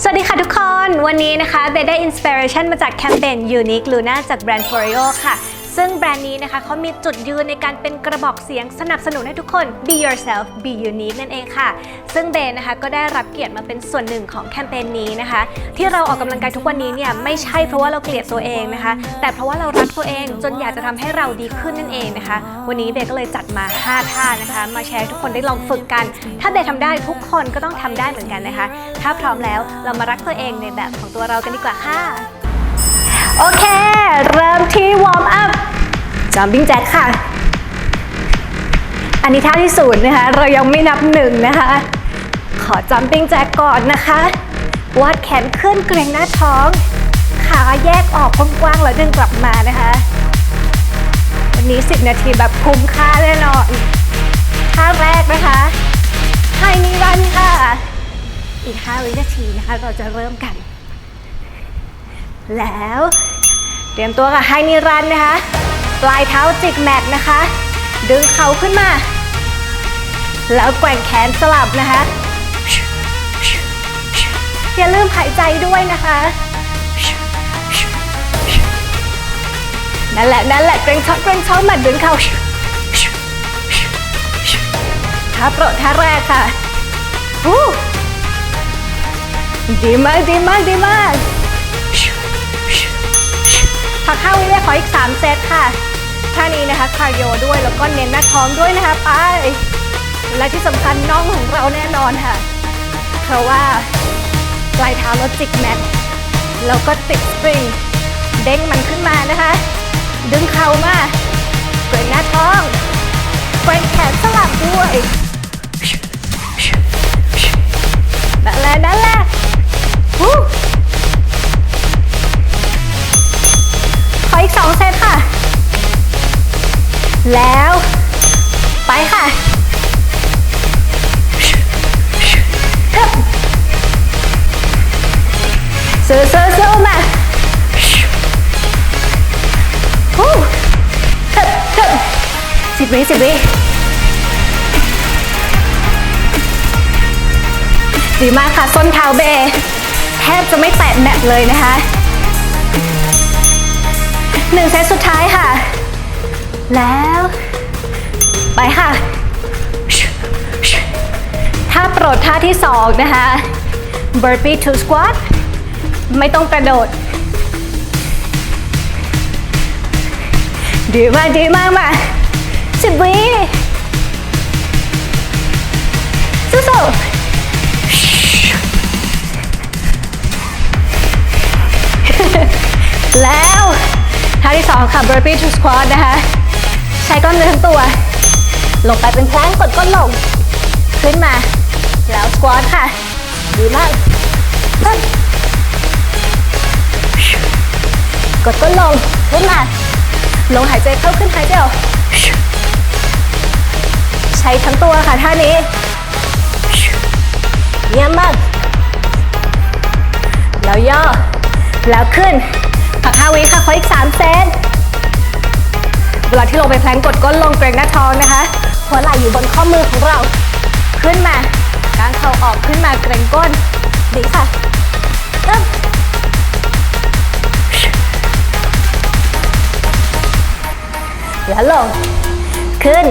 สวัสดีค่ะทุกคน วันนี้นะคะเบได้อินสปิเรชันมาจากแคมเปญ Unique Luna จากแบรนด์ f o r e o ค่ะ ซึ่งแบรนด์นี้นะคะเขามีจุดยืนในการเป็นกระบอกเสียงสนับสนุนให้ทุกคน be yourself be unique นั่นเองค่ะ ซึ่งเบนนะคะก็ได้รับเกียรติมาเป็นส่วนหนึ่งของแคมเปญนี้นะคะ ที่เราออกกำลังกายทุกวันนี้เนี่ยไม่ใช่เพราะว่าเราเกลียดตัวเองนะคะ แต่เพราะว่าเรารักตัวเองจนอยากจะทำให้เราดีขึ้นนั่นเองนะคะ วันนี้เบนก็เลยจัดมา 5 ท่านะคะ มาแชร์ให้ทุกคนได้ลองฝึกกัน ถ้าเบนทำได้ทุกคนก็ต้องทำได้เหมือนกันนะคะ ถ้าพร้อมแล้วเรามารักตัวเองในแบบของตัวเรากันดีกว่าค่ะ โอเค เริ่มที่วอร์มอัพ jumping jack ค่ะ อันนี้ท่าที่ศูนย์นะคะ เรายังไม่นับหนึ่งนะคะ ขอ jumping jack ก่อนนะคะวาดแขนขึ้นเกรงหน้าท้อง ขาแยกออกกว้างๆแล้วดึงกลับมานะคะ วันนี้ 10 นาทีแบบคุ้มค่าแน่นอนท่าแรกนะคะไฮนิรันค่ะ อีก 5 วินาทีนะคะ เราจะเริ่มกัน แล้ว เตรียมตัวค่ะไฮนิรันนะคะ ปลายเท้าจิกแมทนะคะ ดึงเข่าขึ้นมา แล้วแกว่งแขนสลับนะคะ อย่าลืมหายใจด้วยนะคะ นั่นแหละ นั่นแหละเกรงท้องเกรงท้องมาดึงเข่าท่าโปรดท่าแรกค่ะ ดีมากดีมากดีมาก พักห้าวิเวขออีก 3 เซตค่ะท่านี้นะคะคาร์ดิโอด้วยแล้วก็เน้นหน้าท้องด้วยนะคะไปและที่สำคัญน่องของเราแน่นอนค่ะ เพราะว่าปลายเท้าเราจิกแมทแล้วก็ติดสปริง เด้งมันขึ้นมานะคะ ดึงเข่ามาเกรงหน้าท้องเกรงแขนสลับด้วยนั่นแหละนั่นแหละ ขออีกสองเซตค่ะ แล้ว ไปค่ะสู้สู้สู้มาฮู้ฮึบฮึบสิบวิสิบวิดีมากค่ะ ส้นเท้าเบ แทบจะไม่แตะแมทเลยนะคะ หนึ่งเซตสุดท้ายค่ะ แล้ว ไปค่ะ ท่าโปรดท่าที่สองนะคะ burpee to squat ไม่ต้องกระโดด ดีมากดีมากมาสิบวิสู้ๆแล้ว ท่าที่สองค่ะ burpee to squat นะคะ ใช้กล้ามเนื้อทั้งตัว ลงไปเป็นแพลงกดก้นลง ขึ้นมา แล้ว squat ค่ะ ดีมากฮึบกดก้นลง ขึ้นมา ลงหายใจเข้าขึ้นหายใจออกใช้ทั้งตัวค่ะท่านี้เยี่ยมมาก แล้วย่อ แล้วขึ้น พักห้าวิค่ะ ขออีก 3 เซตเวลาที่ลงไปแพลงกดก้นลงเกรงหน้าท้องนะคะ หัวไหล่อยู่บนข้อมือของเรา ขึ้นมากางเข่าออกขึ้นมาเกรงก้น ดีค่ะเริ่มแล้วลง ขึ้น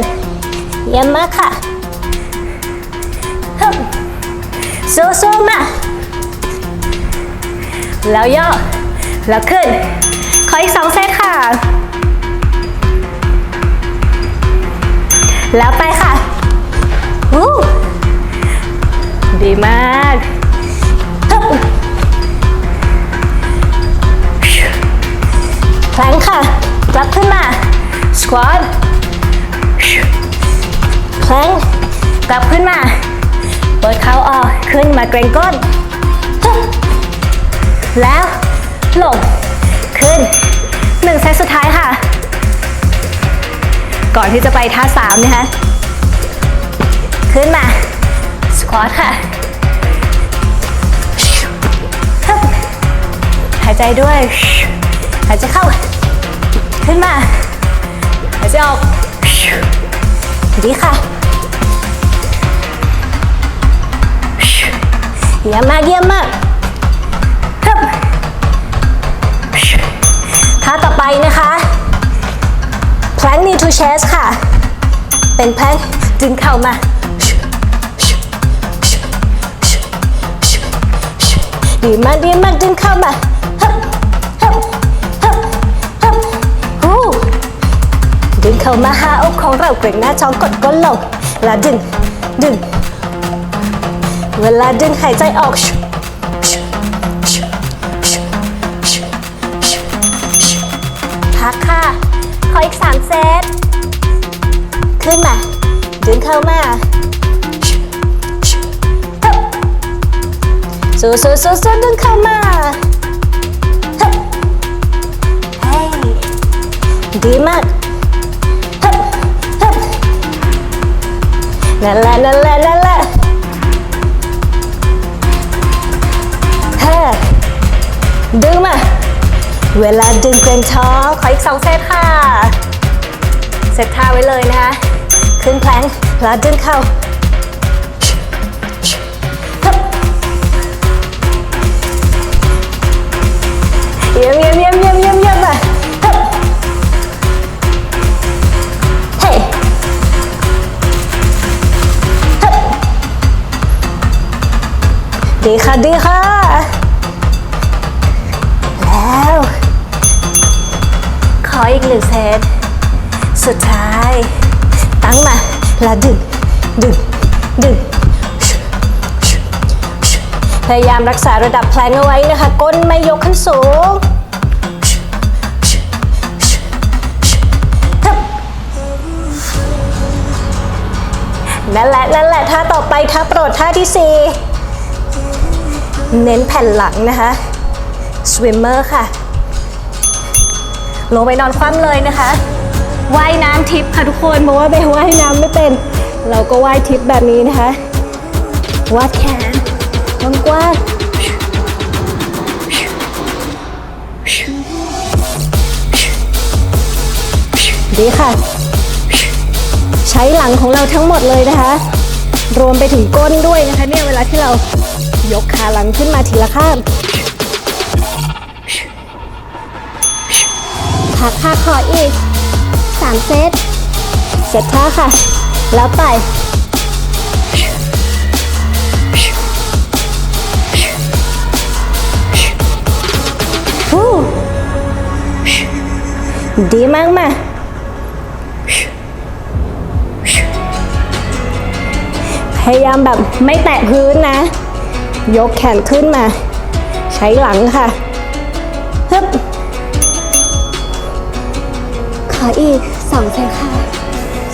เยี่ยมมากค่ะฮึบสู้ๆมาแล้วย่อ แล้วขึ้น ขออีกสองเซตค่ะ แล้วไปค่ะวู้ดีมากฮึบแพลงค่ะ กลับขึ้นมา สควอตแพลงกลับขึ้นมา เปิดเท้าออก ขึ้นมาเกรงก้นฮึบแล้ว ลงขึ้นหนึ่งเซตสุดท้ายค่ะ ก่อนที่จะไปท่าสามนะคะ ขึ้นมา สควอตค่ะฮึบหายใจด้วย หายใจเข้า ขึ้นมา หายใจออกดีค่ะ เยี่ยมมากเยี่ยมมาก ท่าต่อไปนะคะ plank knee to chest ค่ะ เป็น plank ดึงเข่ามาดีมากดีมากดึงเข้ามาฮึบฮึบฮึบฮึบดึงเข้ามาหาอกของเราเกร็งหน้าช้องกดก้นลงแล้วดึง ดึง เวลาดึงหายใจออก เข้ามาสู้สู้สู้สู้ดึงเข้ามาฮึบดีมากฮึบฮึบนั่นแหละนั่นแหละนั่นแหละเฮ้ยดึงมา เวลาดึงเกรงท้องขออีก2เซตค่ะ เซตท่าไว้เลยนะคะ ขึ้นแพลงแล้วดึงเข้าเยี่ยมเยี่ยมเยี่ยมเยี่ยมเยี่ยมเยี่ยมอะฮึบเฮ้ฮึบดีค่ะดีค่ะ แล้ว ขออีกหนึ่งเซตสุดท้าย ตั้งมา แล้วดึง ดึง ดึง พยายามรักษาระดับแพลงเอาไว้นะคะ ก้นไม่ยกขึ้นสูงนั่นแหละ นั่นแหละ ท่าต่อไปท่าโปรดท่าที่สี่เน้นแผ่นหลังนะคะ swimmer ค่ะ ลงไปนอนคว่ำเลยนะคะ ว่ายน้ำทิปค่ะทุกคนเพราะว่าเบลว่ายน้ำไม่เป็น เราก็ว่ายทิปแบบนี้นะคะวัดแขนกว้างดีค่ะ ใช้หลังของเราทั้งหมดเลยนะคะ รวมไปถึงก้นด้วยนะคะเนี่ยเวลาที่เรายกขาหลังขึ้นมาทีละข้างพักค่ะขออีก 3 เซตเสร็จท่าค่ะ แล้วไปฮู้ดีมากมาพยายามแบบไม่แตะพื้นนะ ยกแขนขึ้นมา ใช้หลังค่ะ ออีกสองเซตค่ะ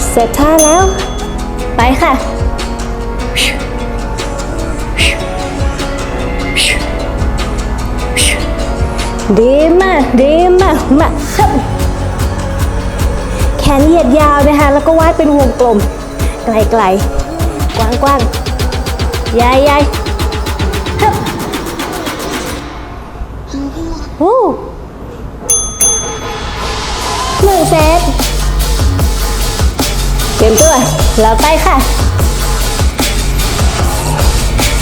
เสร็จท่าแล้ว ไปค่ะ ดีมาก ดีมาก มาฮึบแขนเหยียดยาวนะคะ แล้วก็วาดเป็นวงกลม ไกลๆ กว้างๆ ใหญ่ๆฮึบวู้ หนึ่งเซตเตรียมตัวแล้วไปค่ะ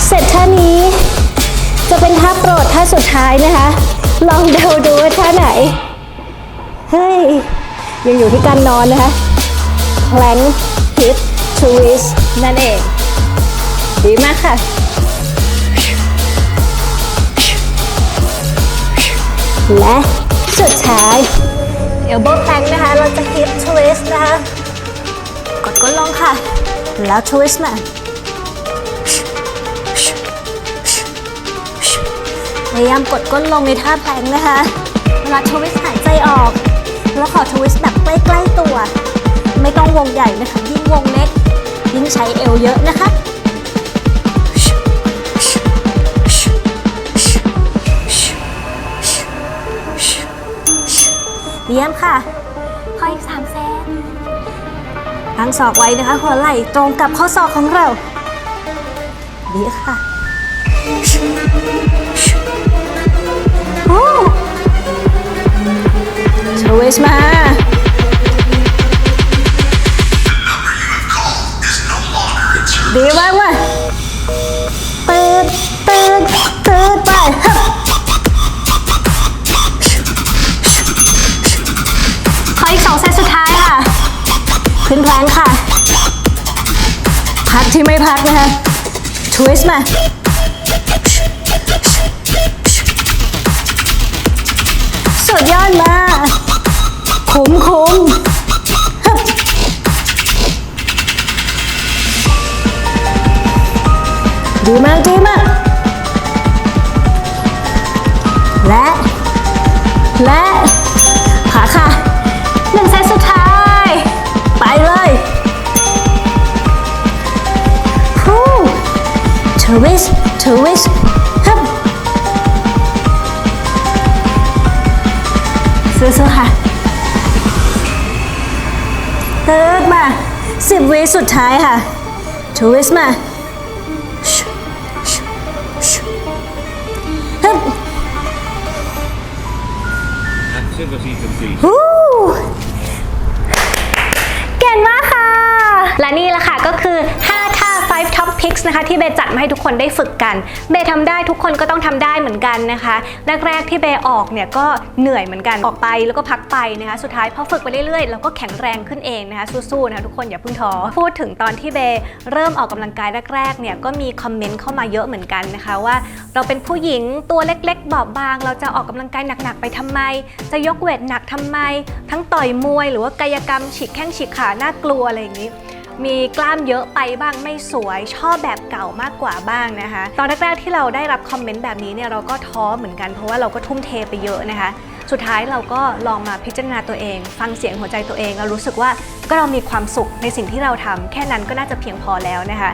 เสร็จท่านี้ จะเป็นท่าโปรดท่าสุดท้ายนะคะ ลองเดาดูว่าท่าไหน เฮ้ย ยังอยู่ที่การนอนนะคะ plank hip twist นั่นเอง ดีมากค่ะและสุดท้าย เอลโบว์แพงนะคะ เราจะ hip twist นะคะ กดก้นลงค่ะ แล้ว twist มาพยายามกดก้นลงในท่าแพลงนะคะ เวลา twist หายใจออก แล้วขอ twist แบบใกล้ ๆ ตัว ไม่ต้องวงใหญ่นะคะ ยิ่งวงเล็ก ยิ่งใช้เอวเยอะนะคะ ยี่ยมค่ะ ขออีกสามเซนทั้งศอกไว้นะคะ หัวไหล่ตรงกับข้อศอกของเราดีค่ะโอ้ทวิสมา ทวิสต์มาสุดยอดมากคุ้มคุ้ม ทวิสทวิสฮึบสู้ๆค่ะเติร์ดมาสิบวิสุดท้ายค่ะทวิสมาชุชุชุฮึบ Action procedure please. ฮู้เก่งมากค่ะ และนี่แหละค่ะก็คือ 5 ท่า 5 top picks นะคะที่เบย์จัดมาให้ทุกคนได้ฝึกกัน เบย์ทำได้ทุกคนก็ต้องทำได้เหมือนกันนะคะแรกๆที่เบย์ออกเนี่ยก็เหนื่อยเหมือนกันออกไปแล้วก็พักไปนะคะสุดท้ายพอฝึกไปเรื่อยๆเราก็แข็งแรงขึ้นเองนะคะสู้ๆนะคะทุกคนอย่าเพิ่งท้อพูดถึงตอนที่เบย์เริ่มออกกำลังกายแรกๆเนี่ยก็มีคอมเมนต์เข้ามาเยอะเหมือนกันนะคะว่า เราเป็นผู้หญิงตัวเล็กๆ บอบบาง เราจะออกกำลังกายหนักๆไปทำไม จะยกเวทหนักทำไม ทั้งต่อยมวย หรือว่ากายกรรมฉีกแข้งฉีกขาน่ากลัวอะไรอย่างนี้ มีกล้ามเยอะไปบ้างไม่สวยชอบแบบเก่ามากกว่าบ้างนะคะ ตอนแรกๆที่เราได้รับคอมเมนต์แบบนี้เนี่ยเราก็ท้อเหมือนกันเพราะว่าเราก็ทุ่มเทไปเยอะนะคะ สุดท้ายเราก็ลองมาพิจารณาตัวเอง ฟังเสียงหัวใจตัวเองเรารู้สึกว่าก็เรามีความสุขในสิ่งที่เราทำแค่นั้นก็น่าจะเพียงพอแล้วนะคะ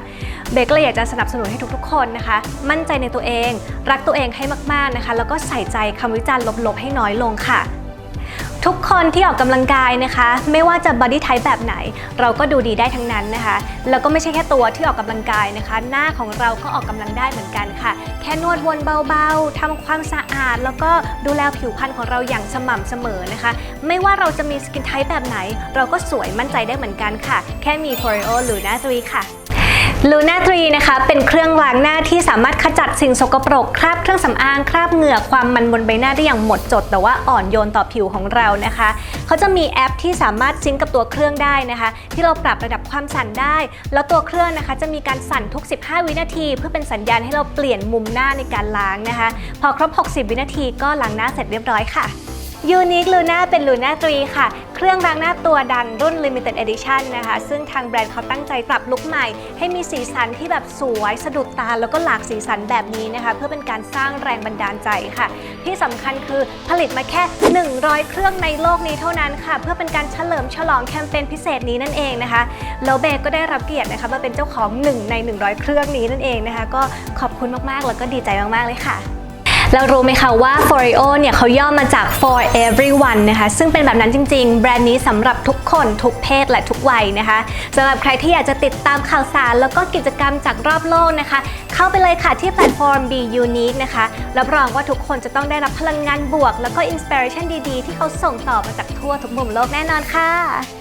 เบกก็เลยอยากจะสนับสนุนให้ทุกๆ คนนะคะ มั่นใจในตัวเอง รักตัวเองให้มากๆนะคะ แล้วก็ใส่ใจคำวิจารณ์ลบๆให้น้อยลงค่ะ ทุกคนที่ออกกำลังกายนะคะ ไม่ว่าจะ body type แบบไหน เราก็ดูดีได้ทั้งนั้นนะคะ แล้วก็ไม่ใช่แค่ตัวที่ออกกำลังกายนะคะ หน้าของเราก็ออกกำลังได้เหมือนกันค่ะ แค่นวดวนเบาๆทำความสะอาด แล้วก็ดูแลผิวพรรณของเราอย่างสม่ำเสมอนะคะ ไม่ว่าเราจะมีสกินไทป์แบบไหน เราก็สวยมั่นใจได้เหมือนกันค่ะ แค่มี f o r e o หรือหน้าตรีค่ะ ลูน่าทรีนะคะเป็นเครื่องล้างหน้าที่สามารถขจัดสิ่งสกปรก คราบเครื่องสำอาง คราบเหงื่อความมันบนใบหน้าได้อย่างหมดจด แต่ว่าอ่อนโยนต่อผิวของเรานะคะ เขาจะมีแอปที่สามารถซิงก์กับตัวเครื่องได้นะคะ ที่เราปรับระดับความสั่นได้ แล้วตัวเครื่องนะคะจะมีการสั่นทุก 15 วินาที เพื่อเป็นสัญญาณให้เราเปลี่ยนมุมหน้าในการล้างนะคะ พอครบ 60 วินาทีก็ล้างหน้าเสร็จเรียบร้อยค่ะ Unique Luna เป็น Luna 3ค่ะ เครื่องล้างหน้าตัวดังรุ่น Limited Edition นะคะ ซึ่งทางแบรนด์เขาตั้งใจปรับลุคใหม่ ให้มีสีสันที่แบบสวยสะดุดตา แล้วก็หลากสีสันแบบนี้นะคะ เพื่อเป็นการสร้างแรงบันดาลใจค่ะ ที่สำคัญคือผลิตมาแค่ 100 เครื่องในโลกนี้เท่านั้นค่ะ เพื่อเป็นการเฉลิมฉลองแคมเปญพิเศษนี้นั่นเองนะคะแล้วเบก็ได้รับเกียรตินะคะมาเป็นเจ้าของ 1 ใน 100 เครื่องนี้นั่นเองนะคะ ก็ขอบคุณมากๆแล้วก็ดีใจมากๆเลยค่ะ แล้วรู้ไหมคะว่า Foreo เนี่ยเขาย่อมาจาก for everyone นะคะ ซึ่งเป็นแบบนั้นจริง ๆ แบรนด์นี้สำหรับทุกคนทุกเพศและทุกวัยนะคะสำหรับใครที่อยากจะติดตามข่าวสาร แล้วก็กิจกรรมจากรอบโลกนะคะ เข้าไปเลยค่ะที่แพลตฟอร์ม Be Unique นะคะรับรองว่าทุกคนจะต้องได้รับพลังงานบวก แล้วก็อินสปิเรชันดีๆ ที่เขาส่งต่อมาจากทั่วทุกมุมโลกแน่นอนค่ะ